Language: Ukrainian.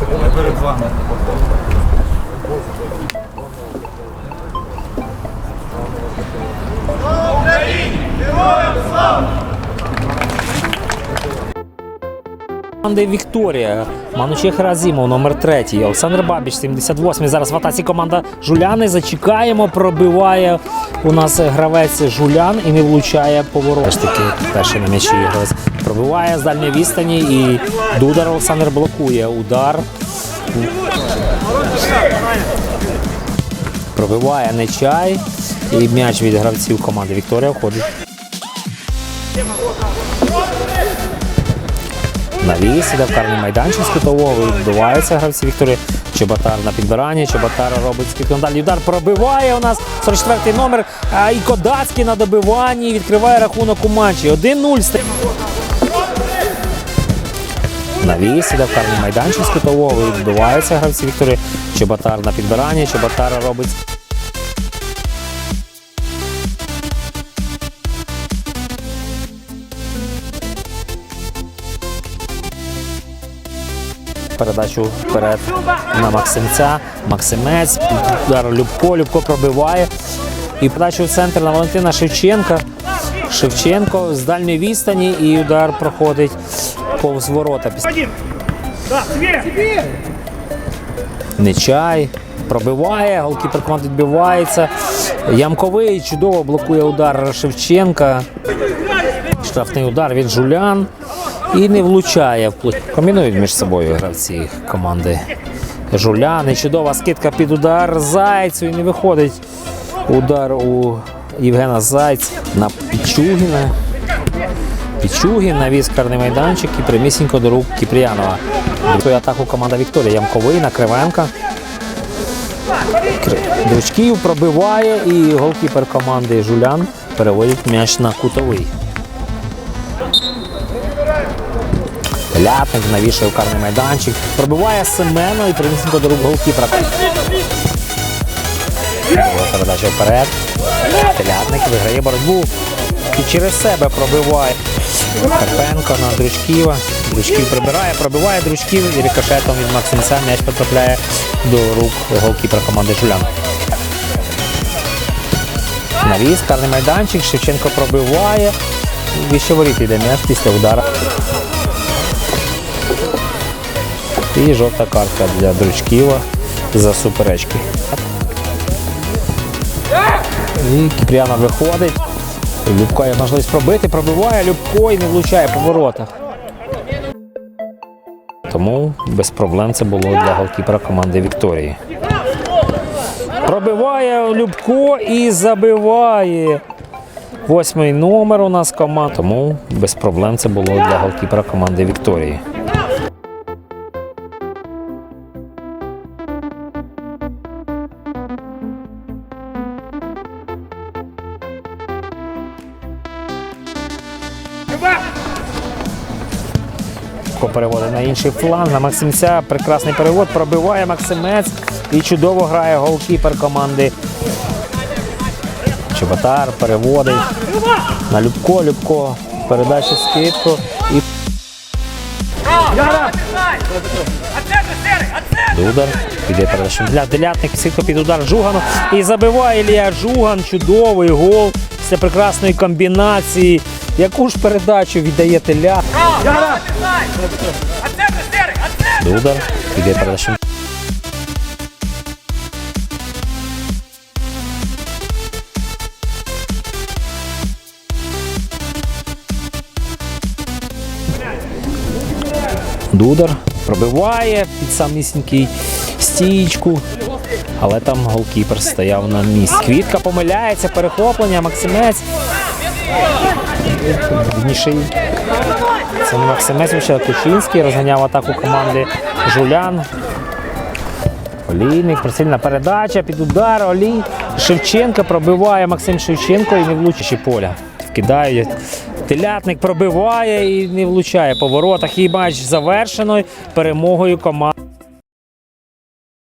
перед вами. Команди Вікторія, Манучех Разімов, номер 3, Олександр Бабіч, 78-й. Зараз в атаці команда Жуляни. Зачекаємо, пробиває у нас гравець Жулян і не влучає поворот. Ж таки, перший на м'ячі гравець пробиває з дальньої відстані і Дудар Олександр блокує удар. Пробиває Нечай і м'яч від гравців команди Вікторія входить. Навіс, іде в карний майданчик з кутового, відбиваються гравці Вікторії. Чоботар на підбиранні, Чоботар робить скільки далі. Удар пробиває у нас 44-й номер. А і Кодацький на добиванні відкриває рахунок у матчі. 1-0. стає. Навіс, іде в карний майданчик з кутового, відбиваються гравці Вікторії. Чоботар на підбиранні, Чоботар робить Передачу вперед на Максимця. Максимець. Удар Любко. Любко пробиває. І подачу в центр на Валентина Шевченка. Шевченко з дальньої відстані і удар проходить повз ворота. Нечай. Пробиває, голкіпер команди відбивається. Ямковий чудово блокує удар Шевченка. Штрафний удар від Жулян. І не влучає. Комбінують між собою гравці команди Жуляни. Чудова скидка під удар Зайцю. І не виходить удар у Євгена Зайця на Пічугіна. Пічугін навіз карний майданчик і прямісінько до рук Кіпріянова. Свою атаку команда Вікторія. Ямковий на Кривенка. Кри- Дручків пробиває і голкіпер команди Жулян переводить м'яч на кутовий. Лятник навішує в карний майданчик. Пробиває Семено і принесенько до рук голкіпера. Передача вперед. Телятник виграє боротьбу. І через себе пробиває. Карпенко на Дручківа. Дручків прибирає, пробиває Дручків і рикошетом від Максимця м'яч потрапляє до рук голкіпера команди Жулян. Навіс, карний майданчик, Шевченко пробиває. Віще воріт йде м'яч після удара. І жовта картка для Дручківа за суперечки. І Кіпріана виходить. Любко є можливість пробити, пробиває Любко і не влучає по воротах. Тому без проблем це було для голкіпера команди Вікторії. Пробиває Любко і забиває. Восьмий номер у нас команда. Тому без проблем це було для голкіпера команди Вікторії. Ко переводить на інший фланг. На Максимця прекрасний перевод. Пробиває Максимець і чудово грає голкіпер команди. Чеботар переводить на Любко. Любко передача скидку. І Дудар. Піде передача для делятник. Сітко під удар Жугану. І забиває Ілія Жуган. Чудовий гол. Після прекрасної комбінації. Яку ж передачу віддає Теля? Дудар. Піде передача. Дудар пробиває під самісінький стічку. Але там голкіпер стояв на місці. Квітка помиляється, перехоплення, Максимець. Вірніший. Це Максимець, Кучинський розганяв атаку команди Жулян. Олійник, прицільна передача, під удар, Олій. Шевченко пробиває Максим Шевченко і не влучить поля. Вкидає. Телятник пробиває і не влучає по воротах. І матч завершено перемогою команди.